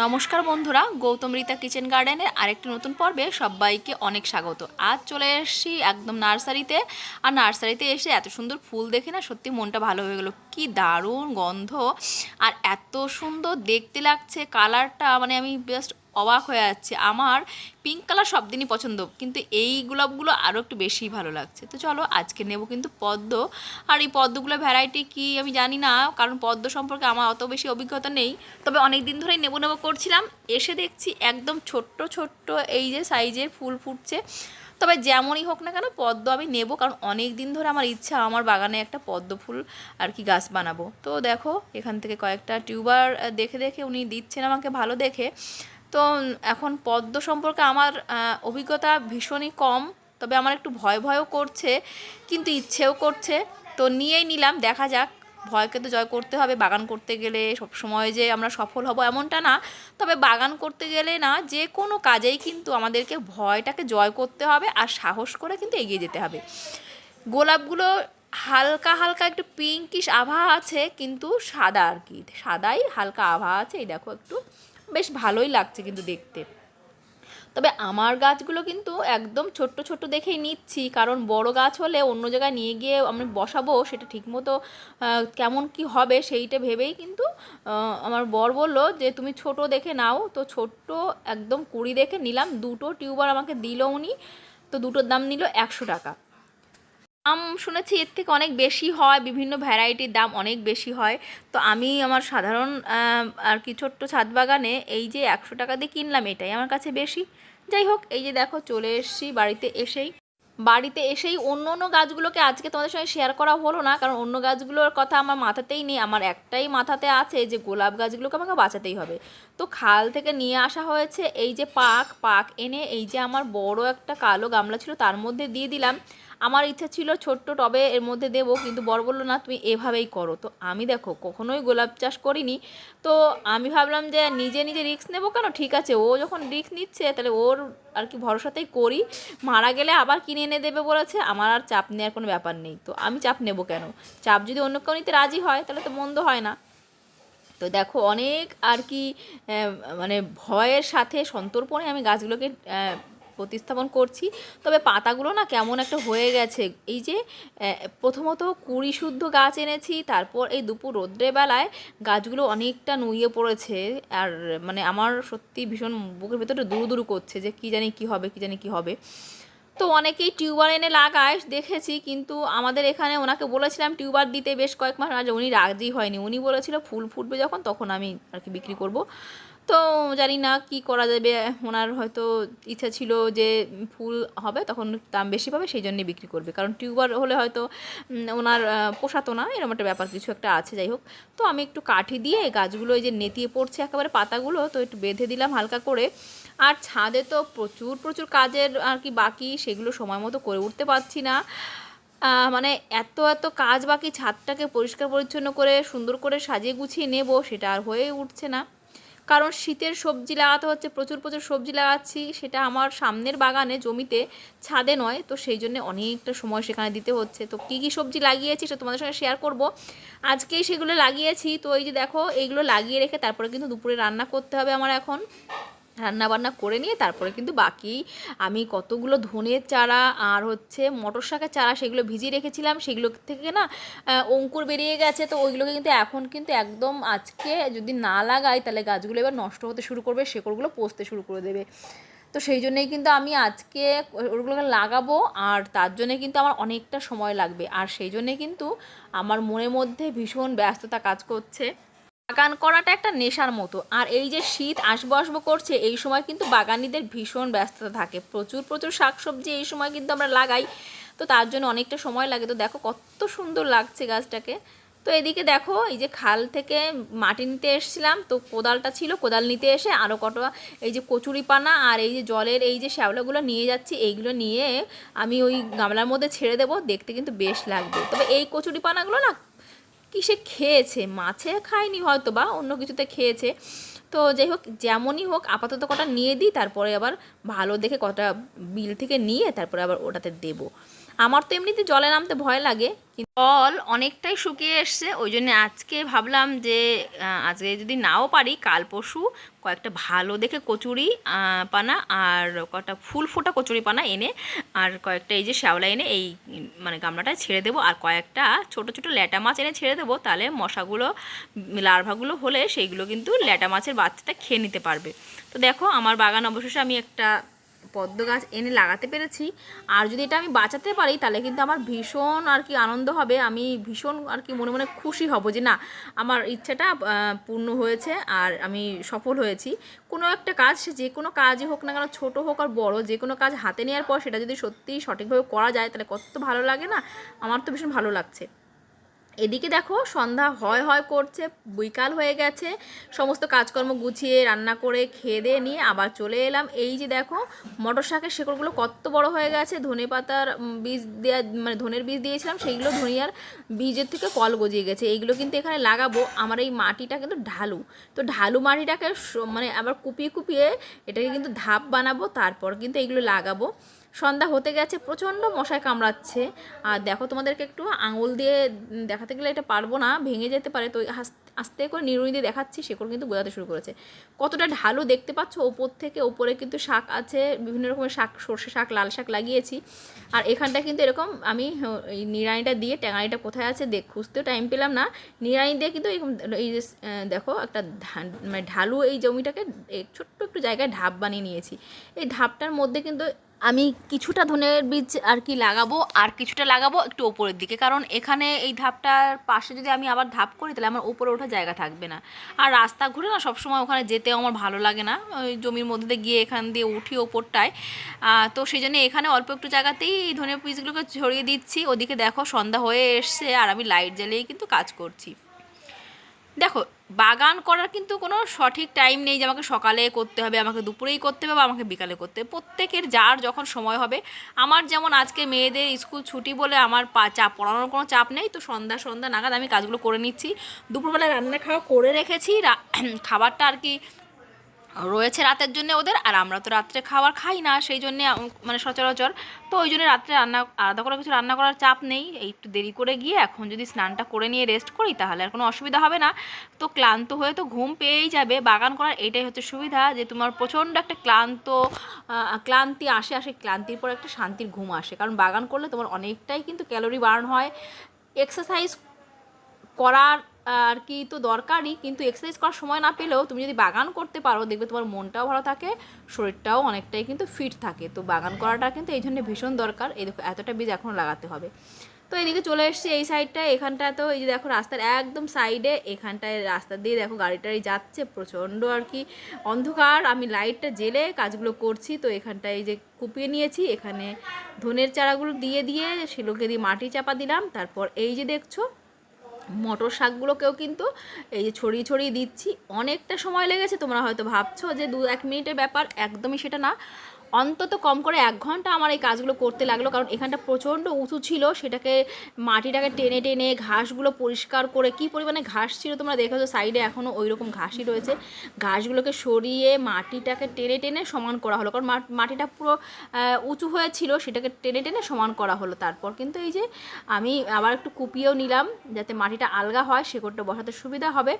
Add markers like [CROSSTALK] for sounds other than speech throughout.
নমস্কার বন্ধুরা, গৌতম রীতা কিচেন গার্ডেনের আরেকটি নতুন পর্বে সবাইকে অনেক স্বাগত। আজ চলে এসেছি একদম নার্সারিতে, আর নার্সারিতে এসে এত সুন্দর ফুল দেখে না সত্যি মনটা ভালো হয়ে গেলো। কি দারুণ গন্ধ, আর এত সুন্দর দেখতে লাগছে, কালারটা মানে আমি জাস্ট অবাক হয়ে যাচ্ছে। আমার পিঙ্ক কালার সব দিনই পছন্দ, কিন্তু এই গোলাপগুলো আরও একটু বেশি ভালো লাগছে। তো চলো, আজকে নেব কিন্তু পদ্ম। আর এই পদ্মগুলো ভ্যারাইটি কি আমি জানি না, কারণ পদ্ম সম্পর্কে আমার অত বেশি অভিজ্ঞতা নেই। তবে অনেক দিন ধরেই নেব নেব করছিলাম, এসে দেখছি একদম ছোট্ট ছোট্ট এই যে সাইজের ফুল ফুটছে। তবে যেমনই হোক না কেন, পদ্ম আমি নেব, কারণ অনেক দিন ধরে আমার ইচ্ছা আমার বাগানে একটা পদ্ম ফুল আর কি গাছ বানাবো। তো দেখো, এখান থেকে কয়েকটা টিউবার দেখে দেখে উনি দিচ্ছেন আমাকে ভালো দেখে। তো এখন পদ্ম সম্পর্কে আমার অভিজ্ঞতা ভীষণই কম, তবে আমার একটু ভয় ভয়ও করছে, কিন্তু ইচ্ছেও করছে। তো নিয়েই নিলাম, দেখা যাক, ভয়কে তো জয় করতে হবে, বাগান করতে গেলে সব সময় যে আমরা সফল হব এমনটা না, তবে বাগান করতে গেলে না, যে কোনো কাজেই কিন্তু আমাদেরকে ভয়টাকে জয় করতে হবে আর সাহস করে কিন্তু এগিয়ে যেতে হবে। গোলাপগুলো হালকা হালকা একটু পিঙ্কিশ আভা আছে, কিন্তু সাদা আর কি, সাদাই হালকা আভা আছে, এই দেখো একটু। বেশ ভালোই লাগছে কিন্তু দেখতে। তবে আমার গাছগুলো কিন্তু একদম ছোট্ট ছোট্ট দেখেই নিচ্ছি, কারণ বড় গাছ হলে অন্য জায়গায় নিয়ে গিয়ে আমি বসাবো, সেটা ঠিকমতো কেমন কি হবে সেইটা ভেবেই কিন্তু আমার বর বলল যে, তুমি ছোট দেখে নাও। তো ছোট্ট একদম কুড়ি দেখে নিলাম, দুটো টিউবার আমাকে দিল উনি, তো দুটোর দাম নিল একশো টাকা। দাম শুনেছি এর থেকে অনেক বেশি হয়, বিভিন্ন ভ্যারাইটির দাম অনেক বেশি হয়। তো আমি আমার সাধারণ আর কি ছোট্ট ছাদ বাগানে এই যে একশো টাকা দিয়ে কিনলাম, এটাই আমার কাছে বেশি। যাই হোক, এই যে দেখো, চলে এসেছি বাড়িতে এসেই। বাড়িতে এসেই অন্য অন্য গাছগুলোকে আজকে তোমাদের সঙ্গে শেয়ার করা হলো না, কারণ অন্য গাছগুলোর কথা আমার মাথাতেই নেই। আমার একটাই মাথাতে আছে যে গোলাপ গাছগুলোকে আমাকে বাঁচাতেই হবে। তো খাল থেকে নিয়ে আসা হয়েছে এই যে পাক পাক এনে এই যে আমার বড় একটা কালো গামলা ছিল, তার মধ্যে দিয়ে দিলাম। আমার ইচ্ছা ছিল ছোট্ট টবে এর মধ্যে দেবো, কিন্তু বড় বলল, না, তুমি এভাবেই করো। তো আমি দেখো, কখনোই গোলাপ চাষ করিনি। তো আমি ভাবলাম যে নিজে নিজে রিস্ক নেব কেন? ঠিক আছে, ও যখন রিস্ক নিচ্ছে, তাহলে ওর আর কি ভরসাতেই করি। মারা গেলে আবার কিনে এনে দেবে বলেছে, আমার আর চাপ নেওয়ার কোনো ব্যাপার নেই। তো আমি চাপ নেব কেন? চাপ যদি অন্য কেউ নিতে রাজি হয়, তাহলে তো মন্দ হয় না। তো দেখো, অনেক আর কি মানে ভয়ের সাথে সন্তর্পণে আমি গাছগুলোকে প্রতিস্থাপন করছি। তবে পাতাগুলো না কেমন একটা হয়ে গেছে। এই যে প্রথমত কুড়ি শুদ্ধ গাছ এনেছি, তারপর এই দুপুর রোদ্রে বেলায় গাছগুলো অনেকটা নুয়ে পড়েছে। আর মানে আমার সত্যি ভীষণ বুকের ভেতরটা দুরু দুরু করছে যে কী জানি কী হবে, কী জানি কী হবে। তো অনেকেই টিউবার এনে লাগায়, দেখেছি, কিন্তু আমাদের এখানে ওনাকে বলেছিলাম টিউবার দিতে বেশ কয়েক মাস আগে। উনি রাজি হয়নি। উনি বলেছিল ফুল ফুটবে যখন, তখন আমি আর কি বিক্রি করব। তো জানি না কি করা যাবে। ওনার হয়তো ইচ্ছা ছিল যে ফুল হবে, তখন দাম বেশি পাবে, সেই জন্যই বিক্রি করবে। কারণ টিউবার হলে হয়তো ওনার পোষাতো না এরকম একটা ব্যাপার কিছু একটা আছে, যাই হোক। তো আমি একটু কাঠি দিয়ে গাছগুলো, এই যে নেতিয়ে পড়ছে একেবারে পাতাগুলো, তো একটু বেঁধে দিলাম হালকা করে। আর ছাদে তো প্রচুর প্রচুর কাজের আর কি বাকি, সেগুলো সময় মতো করে উঠতে পারছি না। মানে এত এত কাজ বাকি, ছাদটাকে পরিষ্কার পরিচ্ছন্ন করে, সুন্দর করে সাজিয়ে গুছিয়ে নেব, সেটা আর হয়ে উঠছে না। কারণ শীতের সবজি লাগাতে হচ্ছে, প্রচুর প্রচুর সবজি লাগাচ্ছি, সেটা আমার সামনের বাগানে জমিতে ছাদে নয়, তো সেই জন্য অনেকটা সময় সেখানে দিতে হচ্ছে। তো কী কী সবজি লাগিয়েছি সেটা তোমাদের সঙ্গে শেয়ার করব। আজকেই সেগুলো লাগিয়েছি, তো এই যে দেখো, এইগুলো লাগিয়ে রেখে তারপরে কিন্তু দুপুরে রান্না করতে হবে আমার এখন। রান্না বান্না করে নিয়ে তারপরে কিন্তু বাকি আমি কতগুলো ধনের চারা আর হচ্ছে মটর চারা সেগুলো ভিজিয়ে রেখেছিলাম, সেগুলো থেকে না অঙ্কুর বেরিয়ে গেছে। তো ওইগুলোকে কিন্তু এখন কিন্তু একদম আজকে যদি না লাগাই, তাহলে গাছগুলো এবার নষ্ট হতে শুরু করবে, শেকড়গুলো পচতে শুরু করে দেবে। তো সেই জন্যেই কিন্তু আমি আজকে ওগুলোকে লাগাবো আর তার জন্যে কিন্তু আমার অনেকটা সময় লাগবে। আর সেই জন্যে কিন্তু আমার মনের মধ্যে ভীষণ ব্যস্ততা কাজ করছে। বাগান করাটা একটা নেশার মতো। আর এই যে শীত আসব আসব করছে, এই সময় কিন্তু বাগানিদের ভীষণ ব্যস্ততা থাকে। প্রচুর প্রচুর শাকসবজি এই সময় কিন্তু আমরা লাগাই। তো তার জন্য অনেকটা সময় লাগে। তো দেখো কত সুন্দর লাগছে গাছটাকে। তো এদিকে দেখো, এই যে খাল থেকে মাটি নিতে এসেছিলাম। তো কোদালটা ছিল, কোদাল নিতে এসে আরও কটা, এই যে কচুরি পানা আর এই যে জলের এই যে শ্যাওলাগুলো নিয়ে যাচ্ছি, এইগুলো নিয়ে আমি ওই গামলার মধ্যে ছেড়ে দেবো। দেখতে কিন্তু বেশ লাগবে। তবে এই কচুরি পানাগুলো না কিসে খেয়েছে? মাছে খায়নি হয়তো বা অন্য কিছুতে খেয়েছে। তো যাই হোক, যেমনই হোক, আপাতত কটা নিয়ে দিই, তারপরে আবার ভালো দেখে কটা বিল থেকে নিয়ে তারপরে আবার ওটাতে দেবো। আমার তো এমনিতে জলে নামতে ভয় লাগে জল অনেকটাই শুকিয়ে এসছে, ওই জন্য আজকে ভাবলাম যে আজকে যদি নাও পারি, কাল পরশু কয়েকটা ভালো দেখে কচুরি পানা আর কয়েকটা ফুল ফোটা কচুরি পানা এনে, আর কয়েকটা এই যে শ্যাওলা এনে এই মানে গামলাটায় ছেড়ে দেবো, আর কয়েকটা ছোট ছোট ল্যাটা মাছ এনে ছেড়ে দেবো, তাহলে মশাগুলো, লার্ভাগুলো হলে সেইগুলো কিন্তু ল্যাটা মাছের বাচ্চাটা খেয়ে নিতে পারবে। তো দেখো, আমার বাগান অবশেষে আমি একটা পদ্ম গাছ এনে লাগাতে পেরেছি। আর যদি এটা আমি বাঁচাতে পারি, তাহলে কিন্তু আমার ভীষণ আর কি আনন্দ হবে। আমি ভীষণ আর কি মনে মনে খুশি হব যে না, আমার ইচ্ছাটা পূর্ণ হয়েছে আর আমি সফল হয়েছি। কোনো একটা কাজ, সে যে কোনো কাজই হোক না কেন, ছোটো হোক আর বড়, যে কোনো কাজ হাতে নেওয়ার পর সেটা যদি সত্যিই সঠিকভাবে করা যায়, তাহলে কত ভালো লাগে না? আমার তো ভীষণ ভালো লাগছে। এদিকে দেখো, সন্ধ্যা হয় হয় করছে, বিকাল হয়ে গেছে। সমস্ত কাজকর্ম গুছিয়ে, রান্না করে, খেয়ে দিয়ে নিয়ে আবার চলে এলাম। এই যে দেখো, মটর শাকের শেকড়গুলো কত বড় হয়ে গেছে। ধনে পাতার বীজ দেওয়া মানে ধনের বীজ দিয়েছিলাম, সেইগুলো ধনিয়ার বীজের থেকে কল গজিয়ে গেছে। এইগুলো কিন্তু এখানে লাগাবো। আমার এই মাটিটা কিন্তু ঢালু। তো ঢালু মাটিটাকে মানে আবার কুপিয়ে কুপিয়ে এটাকে কিন্তু ধাপ বানাবো, তারপর কিন্তু এইগুলো লাগাবো। সন্ধ্যা হতে গেছে, প্রচণ্ড মশায় কামড়াচ্ছে। আর দেখো তোমাদেরকে একটু আঙুল দিয়ে দেখাতে গেলে এটা পারব না, ভেঙে যেতে পারে। তো আস্তে করে নিরুনি দিয়ে দেখাচ্ছি সেগুলো কিন্তু বোঝাতে শুরু করেছে। কতটা ঢালু দেখতে পাচ্ছ? ওপর থেকে ওপরে কিন্তু শাক আছে, বিভিন্ন রকমের শাক, সর্ষে শাক, লাল শাক লাগিয়েছি। আর এখানটা কিন্তু এরকম আমি এই নিড়ানিটা দিয়ে, ট্যাঙানিটা কোথায় আছে দেখ খুঁজতেও টাইম পেলাম না। নিড়ানি দিয়ে কিন্তু এরকম এই যে দেখো একটা মানে ঢালু এই জমিটাকে ছোট্ট একটু জায়গায় ঢাপ বানিয়ে নিয়েছি। এই ধাপটার মধ্যে কিন্তু আমি কিছুটা ধনের বীজ আর কি লাগাবো, আর কিছুটা লাগাবো একটু ওপরের দিকে। কারণ এখানে এই ধাপটার পাশে যদি আমি আবার ধাপ করি, তাহলে আমার উপরে ওঠার জায়গা থাকবে না। আর রাস্তা ঘুরে না সবসময় ওখানে যেতেও আমার ভালো লাগে না। ওই জমির মধ্যে গিয়ে এখান দিয়ে উঠি ওপরটায়। তো সেই জন্য এখানে অল্প একটু জায়গাতেই ধনের বীজগুলোকে ছড়িয়ে দিচ্ছি। ওদিকে দেখো সন্ধ্যা হয়ে এসছে, আর আমি লাইট জ্বালিয়েই কিন্তু কাজ করছি। দেখো বাগান করার কিন্তু কোনো সঠিক টাইম নেই যে আমাকে সকালে করতে হবে, আমাকে দুপুরেই করতে হবে বা আমাকে বিকালে করতে হবে। প্রত্যেকের যার যখন সময় হবে, আমার যেমন আজকে মেয়েদের স্কুল ছুটি বলে আমার পা চাপ পড়ানোর কোনো চাপ নেই, তো সন্ধ্যা সন্ধ্যা নাগাদ আমি কাজগুলো করে নিচ্ছি। দুপুরবেলা রান্না খাওয়া করে রেখেছি [CLEARS THROAT] খাবারটা আর কি রয়েছে রাতের জন্য ওদের, আর আমরা তো রাত্রে খাবার খাই না, সেই জন্যে মানে সচরাচর। তো ওই জন্য রাত্রে রান্না, আলাদা করে কিছু রান্না করার চাপ নেই। একটু দেরি করে গিয়ে এখন যদি স্নানটা করে নিয়ে রেস্ট করি, তাহলে আর কোনো অসুবিধা হবে না। তো ক্লান্ত হয়ে তো ঘুম পেয়েই যাবে। বাগান করার এটাই হচ্ছে সুবিধা, যে তোমার প্রচণ্ড একটা ক্লান্ত ক্লান্তি আসে আসে ক্লান্তির পর একটা শান্তির ঘুম আসে। কারণ বাগান করলে তোমার অনেকটাই কিন্তু ক্যালোরি বার্ন হয়। এক্সারসাইজ করার আর কি তো দরকারই, কিন্তু এক্সারসাইজ করার সময় না পেলেও তুমি যদি বাগান করতে পারো, দেখবে তোমার মনটাও ভালো থাকে, শরীরটাও অনেকটাই কিন্তু ফিট থাকে। তো বাগান করাটা কিন্তু এই জন্য ভীষণ দরকার। এই দেখো, এতটা বীজ এখনও লাগাতে হবে। তো এদিকে চলে এসেছি এই সাইডটায় এখানটা তো এই যে দেখো, রাস্তার একদম সাইডে এখানটায় রাস্তা দিয়ে দেখো গাড়িটারি যাচ্ছে প্রচণ্ড আর কি অন্ধকার। আমি লাইটটা জেলে কাজগুলো করছি, তো এখানটায় এই যে কুপিয়ে নিয়েছি, এখানে ধনের চারাগুলো দিয়ে দিয়ে সেগুলোকে দিয়ে মাটি চাপা দিলাম, তারপর এই যে দেখছ মটর শাকগুলোকেও কিন্তু এই যে ছড়িয়ে ছড়িয়ে দিচ্ছি। অনেকটা সময় লেগেছে, তোমরা হয়তো ভাবছ যে দু এক মিনিটের ব্যাপার, একদমই সেটা না। অন্তত কম করে এক ঘণ্টা আমার এই কাজগুলো করতে লাগল, কারণ এখানটা প্রচণ্ড উঁচু ছিল, সেটাকে মাটিটাকে টেনে টেনে ঘাসগুলো পরিষ্কার করে কি পরিমাণে ঘাস ছিল তোমরা দেখেছ, সাইডে এখনও ওই রকম ঘাসই রয়েছে। ঘাসগুলোকে সরিয়ে মাটিটাকে টেনে টেনে সমান করা হলো, কারণ মাট- মাটিটা পুরো উঁচু হয়েছিল সেটাকে টেনে টেনে সমান করা হলো তারপর। কিন্তু এই যে আমি আবার একটু কুপিয়েও নিলাম, যাতে মাটিটা আলগা হয়, শেকড়টা বসাতে সুবিধা হবে।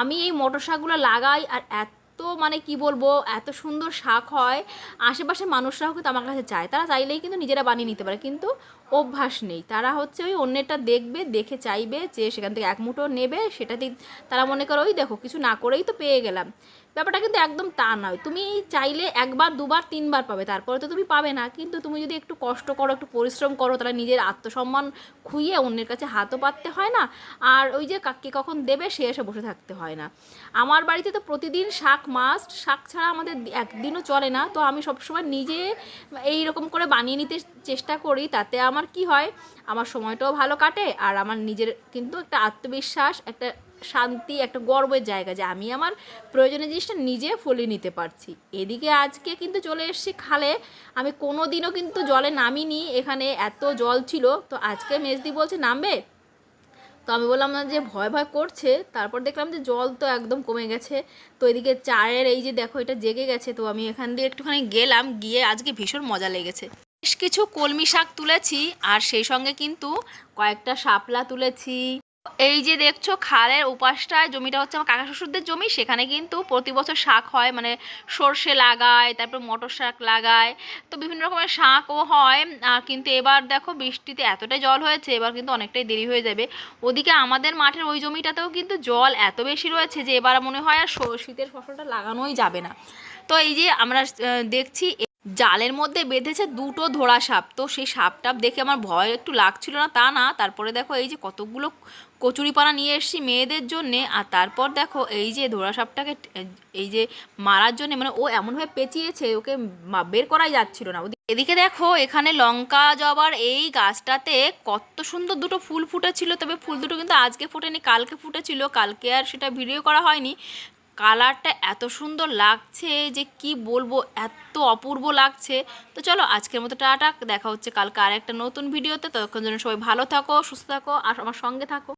আমি এই মটর শাকগুলো লাগাই আর এত মানে কি বলব, এত সুন্দর শাক হয়। আশেপাশের মানুষরাও কিন্তু আমার কাছে চায়। তারা চাইলেই কিন্তু নিজেরা বানিয়ে নিতে পারে। কিন্তু অভ্যাস নেই। তারা হচ্ছে ওই অন্যেরটা দেখবে, দেখে চাইবে যে সেখান থেকে এক মুঠো নেবে সেটাতেই তারা মনে করো ওই দেখো কিছু না করেই তো পেয়ে গেলাম। ব্যাপারটা কিন্তু একদম তা নয়। তুমি চাইলে একবার, দুবার, তিনবার পাবে, তারপরে তো তুমি পাবে না। কিন্তু তুমি যদি একটু কষ্ট করো, একটু পরিশ্রম করো, তাহলে নিজের আত্মসম্মান খুইয়ে অন্যের কাছে হাতও পাততে হয় না। আর ওই যে কাকে কখন দেবে, সে এসে বসে থাকতে হয় না। আমার বাড়িতে তো প্রতিদিন শাক মাস্ট শাক ছাড়া আমাদের একদিনও চলে না। তো আমি সবসময় নিজে এই রকম করে বানিয়ে নিতে চেষ্টা করি, তাতে আমার কি হয়? আমার সময়টাও ভালো কাটে আর আমার নিজের কিন্তু একটা আত্মবিশ্বাস, একটা শান্তি, একটা গর্বের জায়গা যে আমি আমার প্রয়োজনীয় জিনিসটা নিজে ফলিয়ে নিতে পারছি। এদিকে আজকে কিন্তু চলে এসেছি খালে। আমি কোনো দিনও কিন্তু জলে নামিনি। এখানে এত জল ছিল। তো আজকে মেজদি বলছে, নামবে? তো আমি বললাম, না, যে ভয় ভয় করছে। তারপর দেখলাম যে জল তো একদম কমে গেছে। তো এদিকে চায়ের এই যে দেখো, এটা জেগে গেছে। তো আমি এখান দিয়ে একটুখানি গেলাম। গিয়ে আজকে ভীষণ মজা লেগেছে। বেশ কিছু কলমি শাক তুলেছি, আর সেই সঙ্গে কিন্তু কয়েকটা শাপলা তুলেছি। এই যে দেখছ, খালের উপাসটায় জমিটা হচ্ছে আমার কাকা শ্বশুরদের জমি, সেখানে কিন্তু প্রতি বছর শাক হয় মানে সর্ষে লাগায়, তারপর মটর শাক লাগায়। তো বিভিন্ন রকমের শাকও হয়, আর কিন্তু এবার দেখো বৃষ্টিতে এতটাই জল হয়েছে, এবার কিন্তু অনেকটাই দেরি হয়ে যাবে। ওদিকে আমাদের মাঠের ওই জমিটাতেও কিন্তু জল এত বেশি রয়েছে যে এবার মনে হয় আর শীতের ফসলটা লাগানোই যাবে না। তো এই যে আমরা দেখছি জালের মধ্যে বেঁধেছে দুটো ধোড়া সাপ। তো সেই সাপটাপ দেখে আমার ভয় একটু লাগছিল না, তা না। তারপরে দেখো এই যে কতগুলো কচুরিপানা নিয়ে এসেছি মেয়েদের জন্যে। আর তারপর দেখো এই যে ধোড়া সাপটাকে এই যে মারার জন্য মানে ও এমনভাবে পেঁচিয়েছে, ওকে বের করাই যাচ্ছিল না। এদিকে দেখো এখানে লঙ্কা জবার এই গাছটাতে কত সুন্দর দুটো ফুল ফুটেছিল। তবে ফুল দুটো কিন্তু আজকে ফুটেনি, কালকে ফুটেছিল। কালকে আর সেটা ভিডিও করা হয়নি। কালারটা এত সুন্দর লাগছে যে কি বলব, এত অপূর্ব লাগছে। তো চলো আজকের মতো টাটা, দেখা হচ্ছে কালকে আর একটা নতুন ভিডিওতে ততক্ষণ জন্য সবাই ভালো থাকো, সুস্থ থাকো, আর আমার সঙ্গে থাকো।